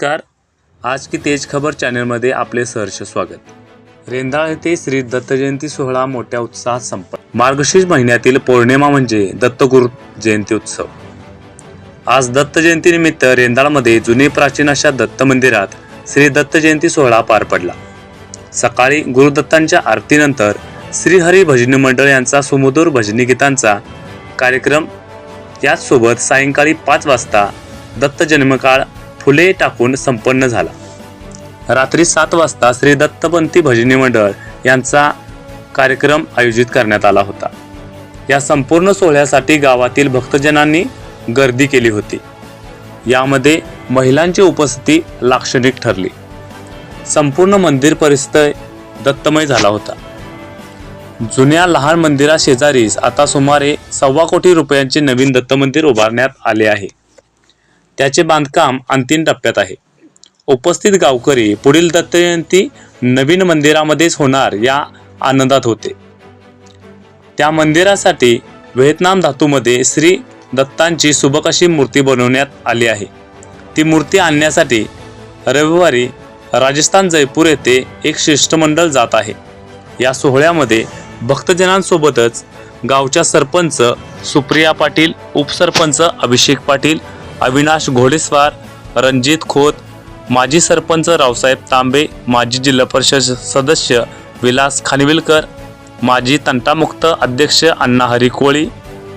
नमस्कार. आज की तेज खबर चॅनलमध्ये आपले सहर्ष स्वागत. रेंदाळ येथे श्री दत्त जयंती सोहळा मोठ्या उत्साहात संपन्न. मार्गशीर्ष महिन्यातील पौर्णिमा म्हणजे दत्तगुरु जयंती उत्सव. आज दत्त जयंतीनिमित्त रेंदाळमध्ये जुने प्राचीन अशा दत्त मंदिरात श्री दत्त जयंती सोहळा पार पडला. सकाळी गुरुदत्तांच्या आरतीनंतर श्रीहरी भजनी मंडळ यांचा सुमधुर भजनी गीतांचा कार्यक्रम. याचसोबत सायंकाळी पाच वाजता दत्त जन्मकाळ फुले टाकून संपन्न झाला. रात्री सात वाजता श्री दत्तपंथी भजनी मंडळ यांचा कार्यक्रम आयोजित करण्यात आला होता. या संपूर्ण सोहळ्यासाठी गावातील भक्तजनांनी गर्दी केली होती. यामध्ये महिलांची उपस्थिती लाक्षणिक ठरली. संपूर्ण मंदिर परिसर दत्तमय झाला होता. जुन्या लहान मंदिराशेजारीच आता सुमारे सव्वा कोटी रुपयांचे नवीन दत्त मंदिर उभारण्यात आले आहे. त्याचे बांधकाम अंतिम टप्प्यात आहे. उपस्थित गावकरी पुढील दत्तजयंती नवीन मंदिरामध्येच होणार या आनंदात होते. त्या मंदिरासाठी व्हिएतनाम धातूमध्ये श्री दत्तांची सुबक अशी मूर्ती बनवण्यात आली आहे. ती मूर्ती आणण्यासाठी रविवारी राजस्थान जयपूर येथे एक शिष्टमंडळ जात आहे. या सोहळ्यामध्ये भक्तजनांसोबतच गावच्या सरपंच सुप्रिया पाटील उपसरपंच अभिषेक पाटील अविनाश घोडेस्वार रणजित खोत माजी सरपंच रावसाहेब तांबे माजी जिल्हा परिषद सदस्य विलास खानविलकर माजी तंटामुक्त अध्यक्ष अण्णा हरी कोळी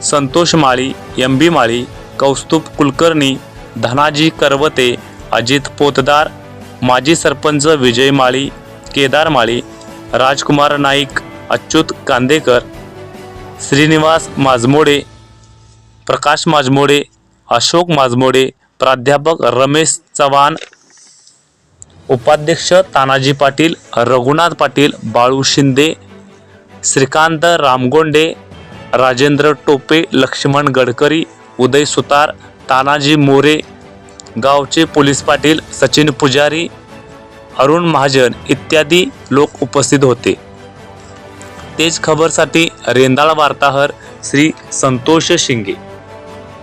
संतोष माळी एम बी माळी कौस्तुभ कुलकर्णी धनाजी करवते अजित पोतदार माजी सरपंच विजय माळी केदार माळी राजकुमार नाईक अच्युत कांदेकर श्रीनिवास माजमोडे प्रकाश माजमोडे अशोक माजमोडे प्राध्यापक रमेश चव्हाण उपाध्यक्ष तानाजी पाटील रघुनाथ पाटील बाळू शिंदे श्रीकांत रामगोंडे राजेंद्र टोपे लक्ष्मण गडकरी उदय सुतार तानाजी मोरे गावचे पोलीस पाटील सचिन पुजारी अरुण महाजन इत्यादी लोक उपस्थित होते. तेज खबरसाठी रेंदाळ वार्ताहर श्री संतोष शिंगे.